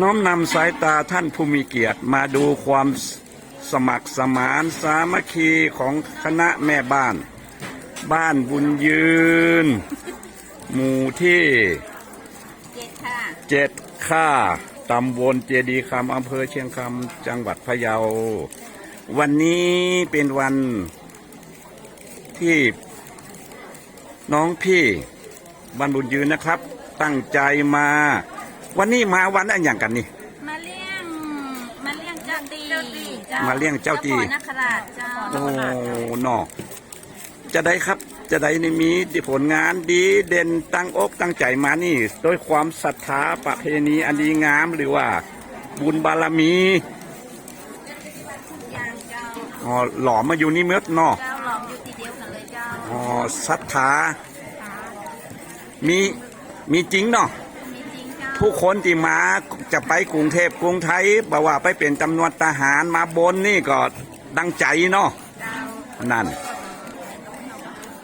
น้อมนำสายตาท่านผู้มีเกียรติมาดูความสมัครสมานสามัคคีของคณะแม่บ้าน บ้านบุญยืน หมู่ที่เจ็ดค่ะเจ็ดค่าตำบลเจดีคำอำเภอเชียงคำจังหวัดพะเยา วันนี้เป็นวันที่น้องพี่บ้านบุญยืนนะครับ ตั้งใจมา วันนี้มาวันอะไรอย่างกันนี่ มาเลี้ยงมาเลี้ยงเจ้าตีเจ้มาเลี้ยงเจ้าตีพ่อนคราชเจ้าโอ้นอจะได้ครับจะได้ในมีผลงานดีเด่นตั้งอกตั้งใจมานี่ โดยความศรัทธาประเพณีอันดีงามหรือว่า บุญบารมียางเจ้าอ๋อหลอมมาอยู่นี่เมื่อนอเจ้าหลอมอยู่ทีเดียวกันเลยเจ้าอ๋อศรัทธามีมีจริงเนาะมีจริงเจ้า ทุกคนที่มาจะไปกรุงเทพกรุงไทยบอกว่าไปเป็นตำรวจทหารมาบนนี่ก็ดังใจเนาะนั่น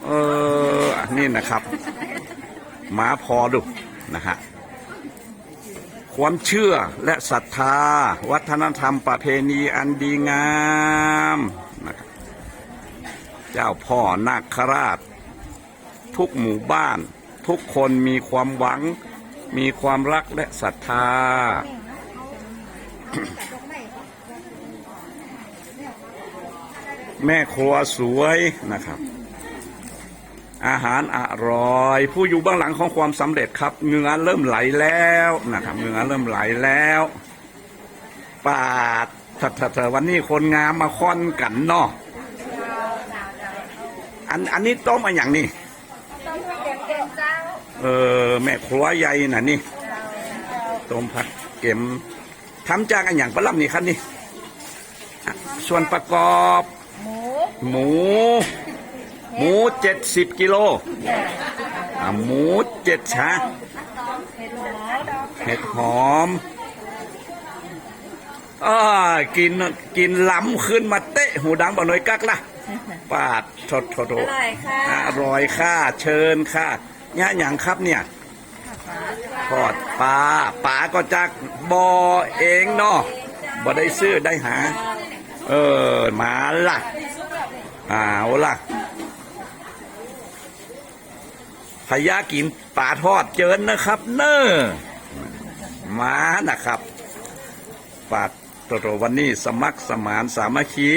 เออนี่นะครับหมาพอดูนะฮะความเชื่อและศรัทธา วัฒนธรรมประเพณีอันดีงามนะครับเจ้าพ่อนาคราช ทุกหมู่บ้าน ทุกคนมีความหวัง มีความรักและศรัทธา แม่ครัวสวยนะครับ อาหารอร่อย ผู้อยู่เบื้องหลังของความสำเร็จครับเงื่อเริ่มไหลแล้วนะครับเงื่อเริ่มไหลแล้วปาดถัดถัดวันนี้คนงามมาค่อนกันเนาะอันอันนี้ต้มอันอย่างนี้ เออแม่ครัวใหญ่น่ะนี่ต้มผัดเก็มทำจากอันอย่างปลาล่ำนี่ครับนี่อะส่วนประกอบหมูหมู หมูเจ็ดสิบกิโลอะหมูเจ็ดชาเห็ดหอมเห็ดหอมอ้ากินกินล้ำขึ้นมาเตะหูดังบ่หน่อยกักละปาดทดทดอร่อยค่ะอร่อยค่ะ เชิญค่ะ ย่าอย่างครับเนี่ยทอดปลาปลาก็จากบ่อเองเนาะบ่ได้ซื้อได้หา เออมาละเอาล่ะพยากินปลาทอดเจิญนะครับ เนอมานะครับปลาโตโตวันนี้สมัครสมานสามัคคี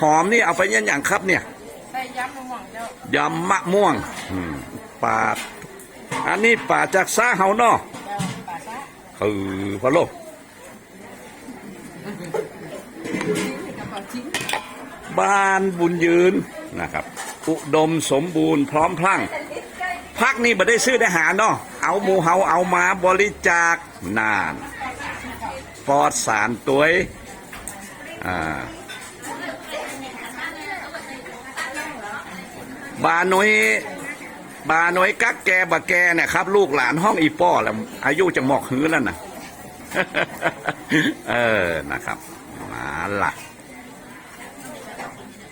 หอมนี่เอาไปยังอย่างครับเนี่ยใส่ยำมะม่วงเจ้ายำมะม่วงอืม ปลาอันนี้ปลาจากซาเฮาเนาะเจ้าปลาซะคือพะโลบ้านบุญยืนนะครับ อุดมสมบูรณ์พร้อมพลั่งพักนี่บ่ได้ซื้อได้หาเนาะเอาหมูเฮาเอามาบริจาคนานปอดสารตัวอ่าบาหน่ย บาหน่วยกักแกบะแกเนี่ยครับ ลูกหลานห้องอีป้อแล้วอายุจะหมอกหื้อแล้วนะเออนะครับมาละ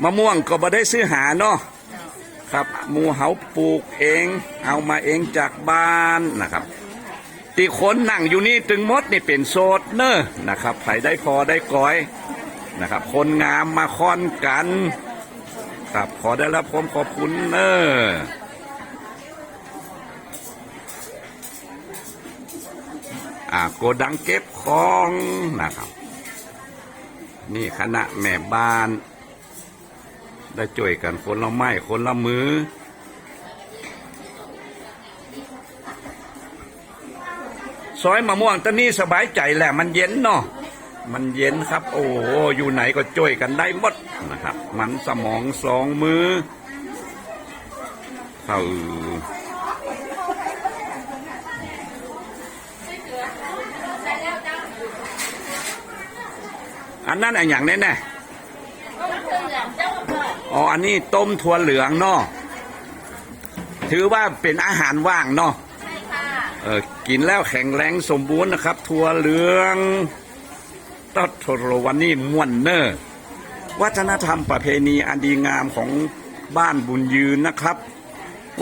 มะม่วงก็บ่ได้ซื้อหาเนาะครับมูเฮาปลูกเอง เอามาเองจากบ้านนะครับที่คนนั่งอยู่นี่ตึงมดนี่เป็นโสดเนอะนะครับไผได้พอได้ก้อยนะครับ คนงามมาค่อนกัน ครับขอได้รับความขอบคุณเนอะ อ่าโกดังเก็บของนะครับ นี่คณะแม่บ้าน ได้ช่วยกันคนละไม้คนละมือซอยมะม่วงตอนนี้สบายใจแหละมันเย็นเนาะมันเย็นครับ โอ้อยู่ไหนก็ช่วยกันได้หมดนะครับ มันสมองสองมือเข้า อันนั้นอันอย่างแน่ๆอ๋ออันนี้ต้มถั่วเหลืองเนาะถือว่าเป็นอาหารว่างเนาะใช่ค่ะเออกินแล้วแข็งแรงสมบูรณ์นะครับ ถั่วเหลืองตัดโทรวันนี้ม่วนเนอร์วัฒนธรรมประเพณีอันดีงามของบ้านบุญยืนนะครับ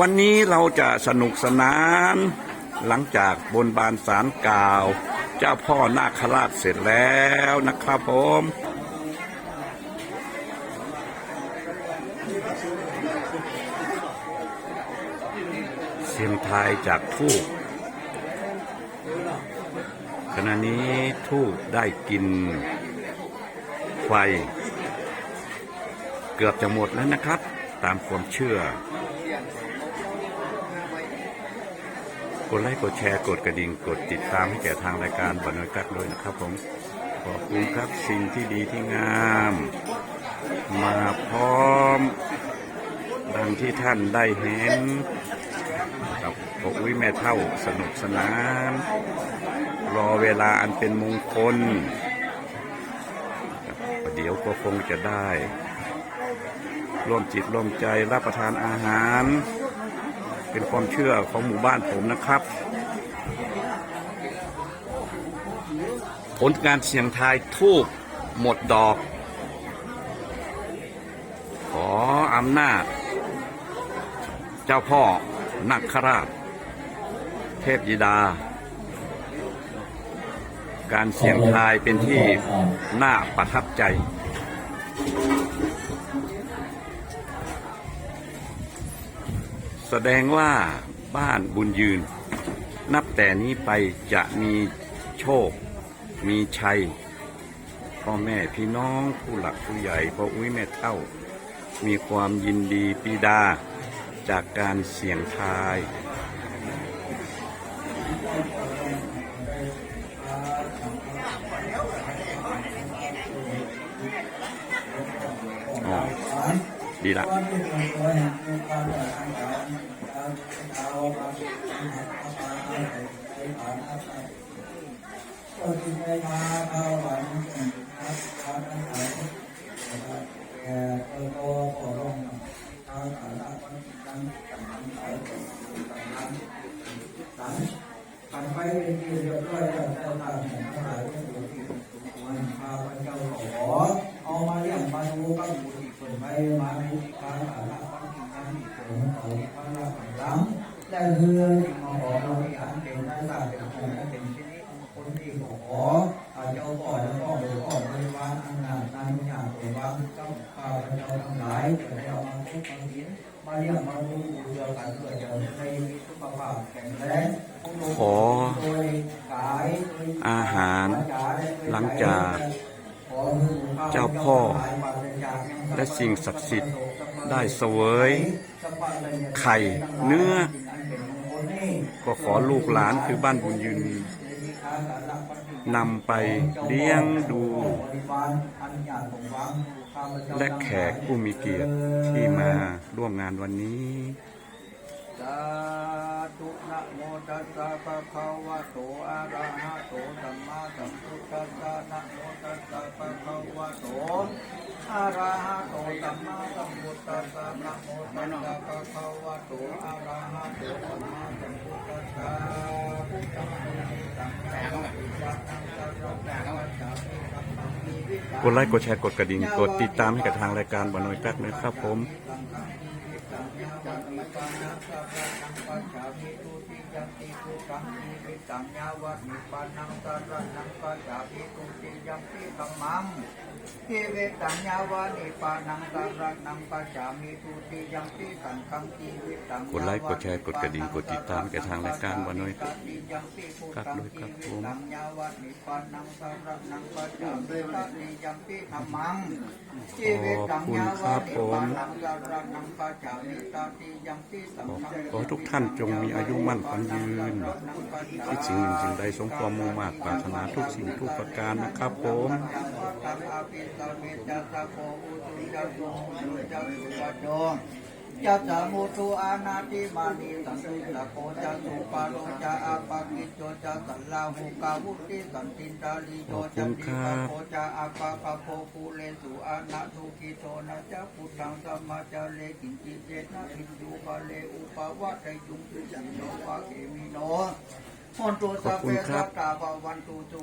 วันนี้เราจะสนุกสนาน หลังจากบนบานสารกล่าว เจ้าพ่อนาคราชเสร็จแล้วนะครับผมเสียงทายจากทูบขณะนี้ทูบได้กินไฟ เกือบจะหมดแล้วนะครับ ตามความเชื่อ กดไลค์กดแชร์กดกระดิ่งกดติดตามให้แก่ทางรายการบันทิงกักด้วยนะครับผมขอบคุณครับสิ่งที่ดีที่งาม มาพร้อม ดังที่ท่านได้เห็นกับพวกวิแม่เท่าสนุกสนาน รอเวลาอันเป็นมงคลครับเดี๋ยวก็คงจะได้ ร่วมจิตร่วมใจรับประทานอาหาร เป็นความเชื่อของหมู่บ้านผมนะครับ ผลการเสี่ยงทายทูบหมดดอก ขออำนาจ เจ้าพ่อนักขราช เทพยิดา การเสี่ยงทายเป็นที่น่าประทับใจ แสดงว่าบ้านบุญยืน นับแต่นี้ไปจะมีโชค มีชัยพ่อแม่พี่น้องผู้หลักผู้ใหญ่พ่ออุ้ยแม่เท่า มีความยินดีปีดาจากการเสี่ยงทาย ดีละไปเป็นเรียบร้อยแล้วแต่ทาแห่งทั้งหลายก็ถูกที่ควรพาพระเจ้าขอเอามาเลี้ยงมาดูกับบุตร ไปมาดูการอาละความจริงนั้นอีกคนเอาพระราชลังและเฮือมาขอเราที่านเป็นได้ทราบเป็นคนและเป็นที่นี้คนที่ขออาเจ้าก่อแล้วก็โดยก็บริวารอันนานานุญาตตัววางเจ้าข้าพเจ้าทั้งหลายจะได้เอามาทุกข์มาเห็นมาเลี้ยงมาดูบูชากันเพื่อจะได้มีสุขภาพแข็งแรงขออาหารหลังจาก เจ้าพ่อ และสิ่งศักดิ์สิทธิ์ได้เสวย ไข่เนื้อ ก็ขอลูกหลานคือบ้านบุญยืนนำไปเลี้ยงดู และแขกผู้มีเกียรติที่มาร่วมงานวันนี้ธุนะโมตัสสะภะคะวะโตอะระหะโตสัมมาสัมพุทธัสสะนะโมตัสสะภะคะวะโต อะระหะโตสัมมาสัมพุทธัสสะนะโมตัสสะภะคะวะโตอะระหะโตสัมมาสัมพุทธัสสะพุทธังตังตังวัตังสัรตังวัจามิสัมมังกดไลค์กดแชร์กดกระดิ่งกดติดตามให้กับทางรายการบานอยแป๊กนะครับผมตังยาวัดนิปานังสารนังปัจจาภิตุติยัมปิธรรมัง ทิเวตัญญาวานิปานังสารนังปัจจามิตุติยัมปิสังฆังทิเวตัญกดไลค์กดแชร์กดกระดิ่งกดติดตามให้กับทางรายการบานน้อยครับด้วยครับผมตัญญาวานิปานังสารนังปัจจามิตุติยัมปิธรรมังทิเวตัญญาวานิปานังสารนังปัจจามิตุติยัมปิสังฆังขอทุกท่านจงมีอายุมั่นขวัญยืนคิดสิ่งหนึ่งสิ่งใดสมความมุ่งมากปรารถนาทุกสิ่งทุกประการนะครับผม สังอาภิสเมจะสสุจัสสุปะโดยะสัมุทุอานาติมานิสันตุตะโกจะสุปาโลจะอาปากิจโจจะสัลลาหุกาวุติสันตินตาลีโจจะติปะโคจะอาปาปะโพภูเลสุอานาทุกิโตนะจะพุทธังสัมมาจะเลกินจิเจนะอินดูปะเลอุปาวะไตยุงปิจันโนปะเกมิโนขอบคุณครับตาภวันตุจุ